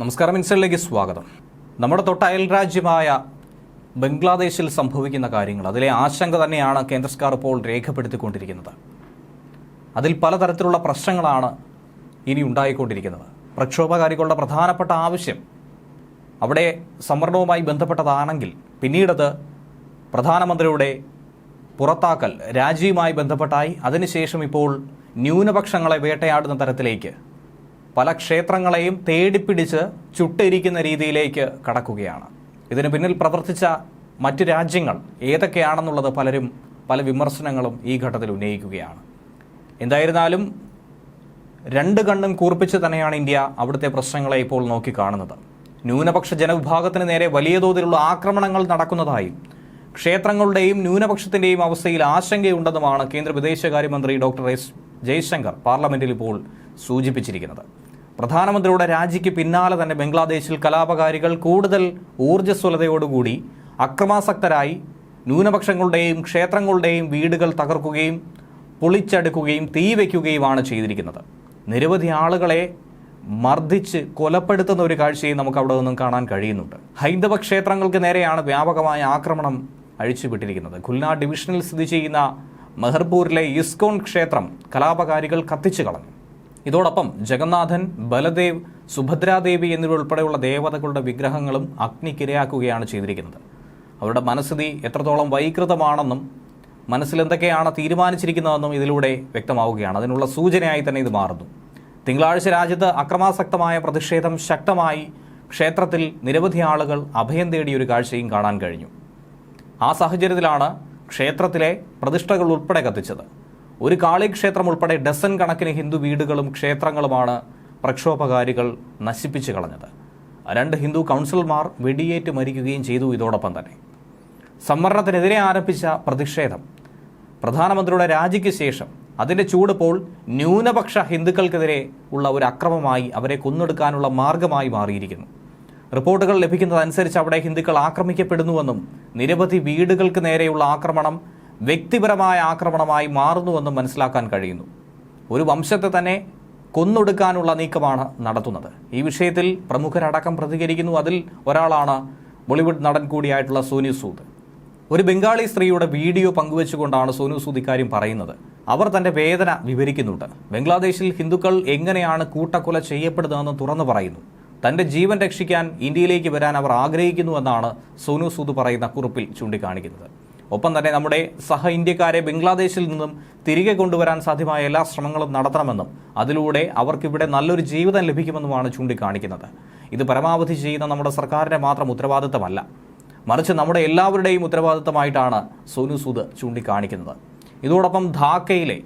നമസ്കാരം ഇൻസൈഡിലേക്ക് സ്വാഗതം. നമ്മുടെ തൊട്ട അയൽ രാജ്യമായ ബംഗ്ലാദേശിൽ സംഭവിക്കുന്ന കാര്യങ്ങൾ അതിലെ ആശങ്ക തന്നെയാണ് കേന്ദ്ര സർക്കാർ ഇപ്പോൾ രേഖപ്പെടുത്തിക്കൊണ്ടിരിക്കുന്നത്. അതിൽ പലതരത്തിലുള്ള പ്രശ്നങ്ങളാണ് ഇനി ഉണ്ടായിക്കൊണ്ടിരിക്കുന്നത്. പ്രക്ഷോഭകാരികളുടെ പ്രധാനപ്പെട്ട ആവശ്യം അവിടെ സംവരണവുമായി ബന്ധപ്പെട്ടതാണെങ്കിൽ പിന്നീടത് പ്രധാനമന്ത്രിയുടെ പുറത്താക്കൽ രാജിയുമായി ബന്ധപ്പെട്ടായി. അതിനുശേഷം ഇപ്പോൾ ന്യൂനപക്ഷങ്ങളെ വേട്ടയാടുന്ന തരത്തിലേക്ക് പല ക്ഷേത്രങ്ങളെയും തേടിപ്പിടിച്ച് ചുട്ടിരിക്കുന്ന രീതിയിലേക്ക് കടക്കുകയാണ്. ഇതിന് പിന്നിൽ പ്രവർത്തിച്ച മറ്റ് രാജ്യങ്ങൾ ഏതൊക്കെയാണെന്നുള്ളത് പലരും പല വിമർശനങ്ങളും ഈ ഘട്ടത്തിൽ ഉന്നയിക്കുകയാണ്. എന്തായിരുന്നാലും രണ്ട് കണ്ണും കൂർപ്പിച്ച് തന്നെയാണ് ഇന്ത്യ അവിടുത്തെ പ്രശ്നങ്ങളെ ഇപ്പോൾ നോക്കിക്കാണുന്നത്. ന്യൂനപക്ഷ ജനവിഭാഗത്തിന് നേരെ വലിയ തോതിലുള്ള ആക്രമണങ്ങൾ നടക്കുന്നതായും ക്ഷേത്രങ്ങളുടെയും ന്യൂനപക്ഷത്തിന്റെയും അവസ്ഥയിൽ ആശങ്കയുണ്ടെന്നുമാണ് കേന്ദ്ര വിദേശകാര്യമന്ത്രി ഡോക്ടർ എസ് ജയശങ്കർ പാർലമെന്റിൽ ഇപ്പോൾ സൂചിപ്പിച്ചിരിക്കുന്നത്. പ്രധാനമന്ത്രിയുടെ രാജിക്ക് പിന്നാലെ തന്നെ ബംഗ്ലാദേശിൽ കലാപകാരികൾ കൂടുതൽ ഊർജസ്വലതയോടുകൂടി അക്രമാസക്തരായി ന്യൂനപക്ഷങ്ങളുടെയും ക്ഷേത്രങ്ങളുടെയും വീടുകൾ തകർക്കുകയും പൊളിച്ചടുക്കുകയും തീ വയ്ക്കുകയുമാണ് ചെയ്തിരിക്കുന്നത്. നിരവധി ആളുകളെ മർദ്ദിച്ച് കൊലപ്പെടുത്തുന്ന ഒരു കാഴ്ചയും നമുക്ക് അവിടെ നിന്നും കാണാൻ കഴിയുന്നുണ്ട്. ഹൈന്ദവ ക്ഷേത്രങ്ങൾക്ക് നേരെയാണ് വ്യാപകമായ ആക്രമണം അഴിച്ചുവിട്ടിരിക്കുന്നത്. ഖുൽന ഡിവിഷനിൽ സ്ഥിതി ചെയ്യുന്ന മെഹർപൂരിലെ ഇസ്കോൺ ക്ഷേത്രം കലാപകാരികൾ കത്തിച്ചു കളഞ്ഞു. ഇതോടൊപ്പം ജഗന്നാഥൻ ബലദേവ് സുഭദ്രാദേവി എന്നിവരുൾപ്പെടെയുള്ള ദേവതകളുടെ വിഗ്രഹങ്ങളും അഗ്നിക്കിരയാക്കുകയാണ് ചെയ്തിരിക്കുന്നത്. അവരുടെ മനസ്ഥിതി എത്രത്തോളം വൈകൃതമാണെന്നും മനസ്സിൽ എന്തൊക്കെയാണ് തീരുമാനിച്ചിരിക്കുന്നതെന്നും ഇതിലൂടെ വ്യക്തമാവുകയാണ്. അതിനുള്ള സൂചനയായി തന്നെ ഇത് മാറുന്നു. തിങ്കളാഴ്ച രാജ്യത്ത് അക്രമാസക്തമായ പ്രതിഷേധം ശക്തമായി ക്ഷേത്രത്തിൽ നിരവധി ആളുകൾ അഭയം തേടിയ ഒരു കാഴ്ചയും കാണാൻ കഴിഞ്ഞു. ആ സാഹചര്യത്തിലാണ് ക്ഷേത്രത്തിലെ പ്രതിഷ്ഠകൾ ഉൾപ്പെടെ കത്തിച്ചത്. ഒരു കാളി ക്ഷേത്രം ഉൾപ്പെടെ ഡസൻ കണക്കിന് ഹിന്ദു വീടുകളും ക്ഷേത്രങ്ങളുമാണ് പ്രക്ഷോഭകാരികൾ നശിപ്പിച്ചു കളഞ്ഞത്. രണ്ട് ഹിന്ദു കൗൺസിലർമാർ വെടിയേറ്റ് മരിക്കുകയും ചെയ്തു ഇതോടൊപ്പം തന്നെ. സംവരണത്തിനെതിരെ ആരംഭിച്ച പ്രതിഷേധം. പ്രധാനമന്ത്രിയുടെ രാജിക്ക് ശേഷം അതിന്റെ ചൂടിപ്പോൾ ന്യൂനപക്ഷ ഹിന്ദുക്കൾക്കെതിരെ ഉള്ള ഒരു അക്രമമായി അവരെ കൊന്നെടുക്കാനുള്ള മാർഗമായി മാറിയിരിക്കുന്നു. റിപ്പോർട്ടുകൾ ലഭിക്കുന്നതനുസരിച്ച് അവിടെ ഹിന്ദുക്കൾ ആക്രമിക്കപ്പെടുന്നുവെന്നും നിരവധി വീടുകൾക്ക് നേരെയുള്ള ആക്രമണം വ്യക്തിപരമായ ആക്രമണമായി മാറുന്നുവെന്നും മനസ്സിലാക്കാൻ കഴിയുന്നു. ഒരു വംശത്തെ തന്നെ കൊന്നൊടുക്കാനുള്ള നീക്കമാണ് നടത്തുന്നത്. ഈ വിഷയത്തിൽ പ്രമുഖരടക്കം പ്രതികരിക്കുന്നു. അതിൽ ഒരാളാണ് ബോളിവുഡ് നടൻ കൂടിയായിട്ടുള്ള സോനു സൂദ്. ഒരു ബംഗാളി സ്ത്രീയുടെ വീഡിയോ പങ്കുവെച്ചുകൊണ്ടാണ് സോനു സൂദ് ഇക്കാര്യം പറയുന്നത്. അവർ തന്റെ വേദന വിവരിക്കുന്നുണ്ട്. ബംഗ്ലാദേശിൽ ഹിന്ദുക്കൾ എങ്ങനെയാണ് കൂട്ടക്കൊല ചെയ്യപ്പെടുന്നതെന്ന് തുറന്നു പറയുന്നു. തന്റെ ജീവൻ രക്ഷിക്കാൻ ഇന്ത്യയിലേക്ക് വരാൻ അവർ ആഗ്രഹിക്കുന്നുവെന്നാണ് സോനു സൂദ് പറയുന്ന കുറിപ്പിൽ ചൂണ്ടിക്കാണിക്കുന്നത്. ഒപ്പം തന്നെ നമ്മുടെ സഹ ഇന്ത്യക്കാരെ ബംഗ്ലാദേശിൽ നിന്നും തിരികെ കൊണ്ടുവരാൻ സാധ്യമായ എല്ലാ ശ്രമങ്ങളും നടത്തണമെന്നും അതിലൂടെ അവർക്കിവിടെ നല്ലൊരു ജീവിതം ലഭിക്കുമെന്നുമാണ് ചൂണ്ടിക്കാണിക്കുന്നത്. ഇത് പരമാവധി ചെയ്യുന്ന നമ്മുടെ സർക്കാരിന്റെ മാത്രം ഉത്തരവാദിത്തമല്ല. മറിച്ച് നമ്മുടെ എല്ലാവരുടെയും ഉത്തരവാദിത്തമായിട്ടാണ് സോനു സൂദ് ചൂണ്ടിക്കാണിക്കുന്നത്. ഇതോടൊപ്പം ധാക്കയിലെ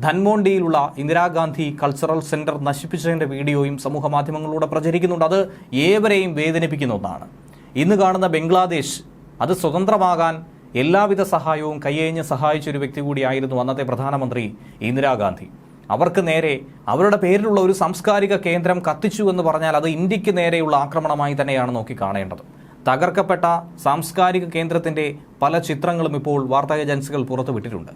ധൻമോണ്ടിയിലുള്ള ഇന്ദിരാഗാന്ധി കൾച്ചറൽ സെന്റർ നശിപ്പിച്ചതിന്റെ വീഡിയോയും സമൂഹ മാധ്യമങ്ങളിലൂടെ പ്രചരിക്കുന്നുണ്ട്. അത് ഏവരെയും വേദനിപ്പിക്കുന്ന ഒന്നാണ്. ഇന്ന് കാണുന്ന ബംഗ്ലാദേശ് അത് സ്വതന്ത്രമാകാൻ എല്ലാവിധ സഹായവും കയ്യേഞ്ഞ് സഹായിച്ചൊരു വ്യക്തി കൂടിയായിരുന്നു അന്നത്തെ പ്രധാനമന്ത്രി ഇന്ദിരാഗാന്ധി. അവർക്ക് നേരെ അവരുടെ പേരിലുള്ള ഒരു സാംസ്കാരിക കേന്ദ്രം കത്തിച്ചു എന്ന് പറഞ്ഞാൽ അത് ഇന്ത്യയ്ക്ക് നേരെയുള്ള ആക്രമണമായി തന്നെയാണ് നോക്കി കാണേണ്ടത്. തകർക്കപ്പെട്ട സാംസ്കാരിക കേന്ദ്രത്തിന്റെ പല ചിത്രങ്ങളും ഇപ്പോൾ വാർത്താ ഏജൻസികൾ പുറത്തുവിട്ടിട്ടുണ്ട്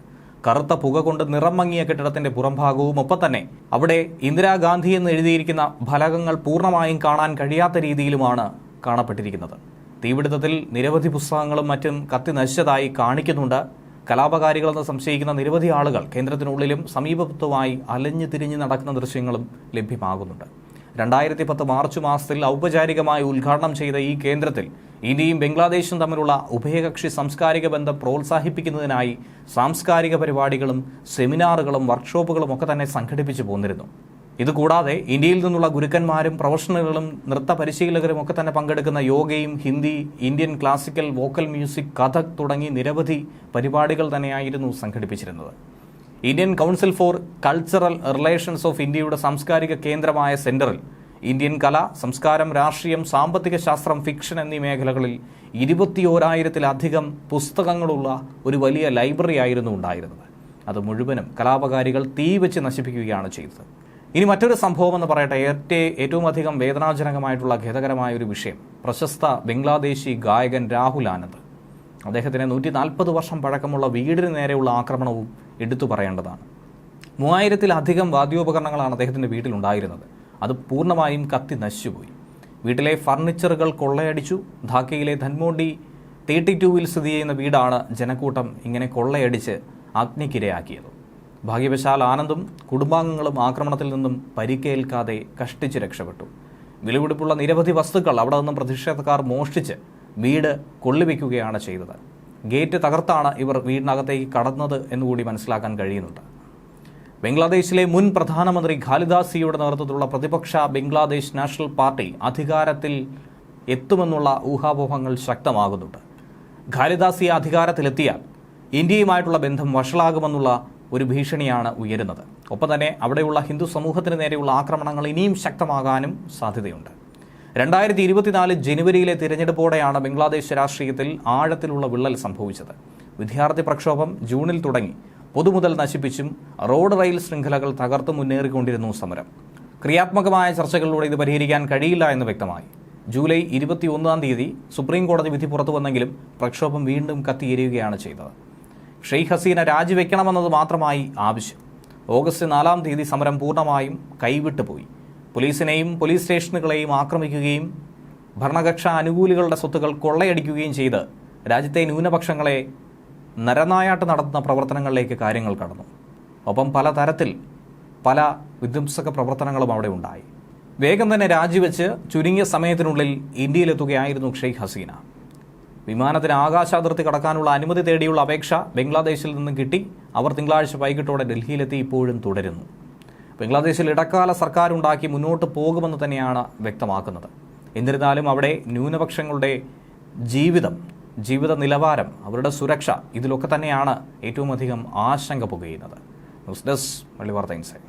കറുത്ത പുക കൊണ്ട് നിറം മങ്ങിയ കെട്ടിടത്തിന്റെ പുറംഭാഗവും ഒപ്പം തന്നെ അവിടെ ഇന്ദിരാഗാന്ധി എന്ന് എഴുതിയിരിക്കുന്ന ഫലകങ്ങൾ പൂർണമായും കാണാൻ കഴിയാത്ത രീതിയിലുമാണ് കാണപ്പെട്ടിരിക്കുന്നത്. തീപിടുത്തത്തിൽ നിരവധി പുസ്തകങ്ങളും മറ്റും കത്തി നശിച്ചതായി കാണിക്കുന്നുണ്ട്. കലാപകാരികളെന്ന് സംശയിക്കുന്ന നിരവധി ആളുകൾ കേന്ദ്രത്തിനുള്ളിലും സമീപത്തുമായി അലഞ്ഞു തിരിഞ്ഞ് നടക്കുന്ന ദൃശ്യങ്ങളും ലഭ്യമാകുന്നുണ്ട്. രണ്ടായിരത്തി പത്ത് മാർച്ച് മാസത്തിൽ ഔപചാരികമായി ഉദ്ഘാടനം ചെയ്ത ഈ കേന്ദ്രത്തിൽ ഇന്ത്യയും ബംഗ്ലാദേശും തമ്മിലുള്ള ഉഭയകക്ഷി സാംസ്കാരിക ബന്ധം പ്രോത്സാഹിപ്പിക്കുന്നതിനായി സാംസ്കാരിക പരിപാടികളും സെമിനാറുകളും വർക്ക്ഷോപ്പുകളും ഒക്കെ തന്നെ സംഘടിപ്പിച്ചു പോന്നിരുന്നു. ഇതുകൂടാതെ ഇന്ത്യയിൽ നിന്നുള്ള ഗുരുക്കന്മാരും പ്രൊഫഷണലുകളും നൃത്ത പരിശീലകരും ഒക്കെ തന്നെ പങ്കെടുക്കുന്ന യോഗയും Hindi Indian classical vocal music Kathak തുടങ്ങി നിരവധി പരിപാടികൾ തന്നെയായിരുന്നു സംഘടിപ്പിച്ചിരുന്നത്. Indian Council for Cultural Relations of ഇന്ത്യയുടെ സാംസ്കാരിക കേന്ദ്രമായ സെന്ററിൽ ഇന്ത്യൻ കല സംസ്കാരം രാഷ്ട്രീയം സാമ്പത്തിക ശാസ്ത്രം ഫിക്ഷൻ എന്നീ മേഖലകളിൽ ഇരുപത്തിയോരായിരത്തിലധികം പുസ്തകങ്ങളുള്ള ഒരു വലിയ ലൈബ്രറി ആയിരുന്നു ഉണ്ടായിരുന്നത്. അത് മുഴുവനും കലാപകാരികൾ തീ വെച്ച് നശിപ്പിക്കുകയാണ് ചെയ്തത്. ഇനി മറ്റൊരു സംഭവം എന്ന് പറയട്ടെ. ഏറ്റ ഏറ്റവും അധികം വേദനാജനകമായിട്ടുള്ള ഖേദകരമായ ഒരു വിഷയം. പ്രശസ്ത ബംഗ്ലാദേശി ഗായകൻ രാഹുൽ ആനന്ദ്. അദ്ദേഹത്തിന് നൂറ്റി നാൽപ്പത് വർഷം പഴക്കമുള്ള വീടിന് നേരെയുള്ള ആക്രമണവും എടുത്തു പറയേണ്ടതാണ്. മൂവായിരത്തിലധികം വാദ്യോപകരണങ്ങളാണ് അദ്ദേഹത്തിന്റെ വീട്ടിലുണ്ടായിരുന്നത്. അത് പൂർണമായും കത്തി നശിച്ചുപോയി. വീട്ടിലെ ഫർണിച്ചറുകൾ കൊള്ളയടിച്ചു. ധാക്കയിലെ ധൻമോണ്ടി തേർട്ടി ടൂവിൽ സ്ഥിതി ചെയ്യുന്ന വീടാണ് ജനക്കൂട്ടം ഇങ്ങനെ കൊള്ളയടിച്ച് അഗ്നിക്കിരയാക്കിയത്. ഭാഗ്യവശാൽ ആനന്ദും കുടുംബാംഗങ്ങളും ആക്രമണത്തിൽ നിന്നും പരിക്കേൽക്കാതെ കഷ്ടിച്ച് രക്ഷപ്പെട്ടു. വിലപിടിപ്പുള്ള നിരവധി വസ്തുക്കൾ അവിടെ നിന്നും പ്രതിഷേധക്കാർ മോഷ്ടിച്ച് വീട് കൊള്ളിവെക്കുകയാണ് ചെയ്തത്. ഗേറ്റ് തകർത്താണ് ഇവർ വീടിനകത്തേക്ക് കടന്നത് എന്നുകൂടി മനസ്സിലാക്കാൻ കഴിയുന്നുണ്ട്. ബംഗ്ലാദേശിലെ മുൻ പ്രധാനമന്ത്രി ഖാലിദാസിയുടെ നേതൃത്വത്തിലുള്ള പ്രതിപക്ഷ ബംഗ്ലാദേശ് നാഷണൽ പാർട്ടി അധികാരത്തിൽ എത്തുമെന്നുള്ള ഊഹാപോഹങ്ങൾ ശക്തമാകുന്നുണ്ട്. ഖാലിദാസി അധികാരത്തിലെത്തിയാൽ ഇന്ത്യയുമായിട്ടുള്ള ബന്ധം വഷളാകുമെന്നുള്ള ഒരു ഭീഷണിയാണ് ഉയരുന്നത്. ഒപ്പം തന്നെ അവിടെയുള്ള ഹിന്ദു സമൂഹത്തിന് നേരെയുള്ള ആക്രമണങ്ങൾ ഇനിയും ശക്തമാകാനും സാധ്യതയുണ്ട്. രണ്ടായിരത്തി ഇരുപത്തിനാല് ജനുവരിയിലെ തിരഞ്ഞെടുപ്പോടെയാണ് ബംഗ്ലാദേശ് രാഷ്ട്രീയത്തിൽ ആഴത്തിലുള്ള വിള്ളൽ സംഭവിച്ചത്. വിദ്യാർത്ഥി പ്രക്ഷോഭം ജൂണിൽ തുടങ്ങി. പൊതുമുതൽ നശിപ്പിച്ചും റോഡ് റെയിൽ ശൃംഖലകൾ തകർത്തു മുന്നേറിക്കൊണ്ടിരുന്നു സമരം. ക്രിയാത്മകമായ ചർച്ചകളിലൂടെ ഇത് പരിഹരിക്കാൻ കഴിയില്ല എന്ന് വ്യക്തമായി. ജൂലൈ ഇരുപത്തിയൊന്നാം തീയതി സുപ്രീം കോടതി വിധി പുറത്തു വന്നെങ്കിലും പ്രക്ഷോഭം വീണ്ടും കത്തിയേരുകയാണ് ചെയ്തത്. ഷെയ്ഖ് ഹസീന രാജിവെക്കണമെന്നത് മാത്രമായി ആവശ്യം. ഓഗസ്റ്റ് നാലാം തീയതി സമരം പൂർണമായും കൈവിട്ടു പോയി. പോലീസിനെയും പോലീസ് സ്റ്റേഷനുകളെയും ആക്രമിക്കുകയും ഭരണകക്ഷ അനുകൂലികളുടെ സ്വത്തുക്കൾ കൊള്ളയടിക്കുകയും ചെയ്ത് രാജ്യത്തെ ന്യൂനപക്ഷങ്ങളെ നരനായാട്ട് നടത്തുന്ന പ്രവർത്തനങ്ങളിലേക്ക് കാര്യങ്ങൾ കടന്നു. ഒപ്പം പല തരത്തിൽ പല വിധ്വംസക പ്രവർത്തനങ്ങളും അവിടെ ഉണ്ടായി. വേഗം തന്നെ രാജിവെച്ച് ചുരുങ്ങിയ സമയത്തിനുള്ളിൽ ഇന്ത്യയിലെത്തുകയായിരുന്നു ഷെയ്ഖ് ഹസീന. വിമാനത്തിന് ആകാശാതിർത്തി കടക്കാനുള്ള അനുമതി തേടിയുള്ള അപേക്ഷ ബംഗ്ലാദേശിൽ നിന്നും കിട്ടി. അവർ തിങ്കളാഴ്ച വൈകിട്ടോടെ ഡൽഹിയിലെത്തി ഇപ്പോഴും തുടരുന്നു. ബംഗ്ലാദേശിൽ ഇടക്കാല സർക്കാർ ഉണ്ടാക്കി മുന്നോട്ട് പോകുമെന്ന് തന്നെയാണ് വ്യക്തമാക്കുന്നത്. എന്നിരുന്നാലും അവിടെ ന്യൂനപക്ഷങ്ങളുടെ ജീവിതം ജീവിത നിലവാരം അവരുടെ സുരക്ഷ ഇതിലൊക്കെ തന്നെയാണ് ഏറ്റവും അധികം ആശങ്ക പുകയുന്നത്. ന്യൂസ് ഡെസ്ക് വെള്ളിവാർത്ത ഇൻസൈറ്റ്.